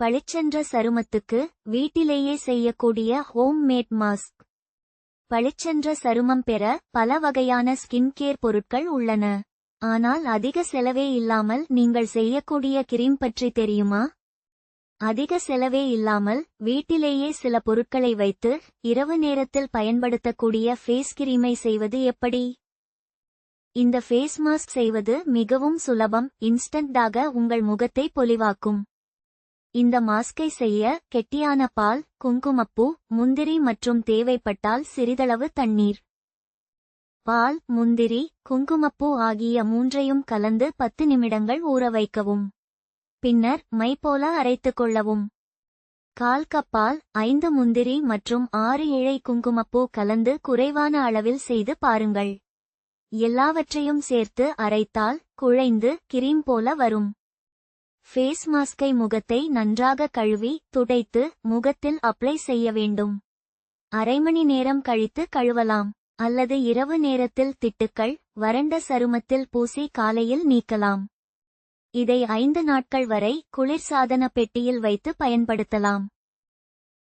பளிச்சென்ற சருமத்துக்கு வீட்டிலேயே செய்யக்கூடிய home made mask. பளிச்சென்ற சருமம் பெற பல வகையான ஸ்கின் கேர் பொருட்கள் உள்ளன. ஆனால் அதிக செலவே இல்லாமல் நீங்கள் செய்யக்கூடிய கிரீம் பற்றி தெரியுமா? அதிக செலவே இல்லாமல் வீட்டிலேயே சில பொருட்களை வைத்து இரவு நேரத்தில் பயன்படுத்தக்கூடிய ஃபேஸ் கிரீமை செய்வது எப்படி? இந்த ஃபேஸ் மாஸ்க் செய்வது மிகவும் சுலபம் இன்ஸ்டன்டாக உங்கள் முகத்தை பொலிவாக்கும். இந்த மாஸ்கை செய்ய கெட்டியான பால் குங்குமப்பூ முந்திரி மற்றும் தேவைப்பட்டால் சிறிதளவு தண்ணீர். பால் முந்திரி குங்குமப்பூ ஆகிய மூன்றையும் கலந்து பத்து நிமிடங்கள் ஊற வைக்கவும். பின்னர் மை போல அரைத்துக் கொள்ளவும். கால் கப்பால் ஐந்து முந்திரி மற்றும் ஆறு இழை குங்குமப்பூ கலந்து குறைவான அளவில் செய்து பாருங்கள். எல்லாவற்றையும் சேர்த்து அரைத்தால் குழைந்து கிரீம் போல வரும். ஃபேஸ் மாஸ்கை முகத்தை நன்றாக கழுவி துடைத்து முகத்தில் அப்ளை செய்ய வேண்டும். அரை மணி நேரம் கழித்து கழுவலாம். அல்லது இரவு நேரத்தில் திட்டுக்கள் வறண்ட சருமத்தில் பூசி காலையில் நீக்கலாம். இதை ஐந்து நாட்கள் வரை குளிர்சாதன பெட்டியில் வைத்து பயன்படுத்தலாம்.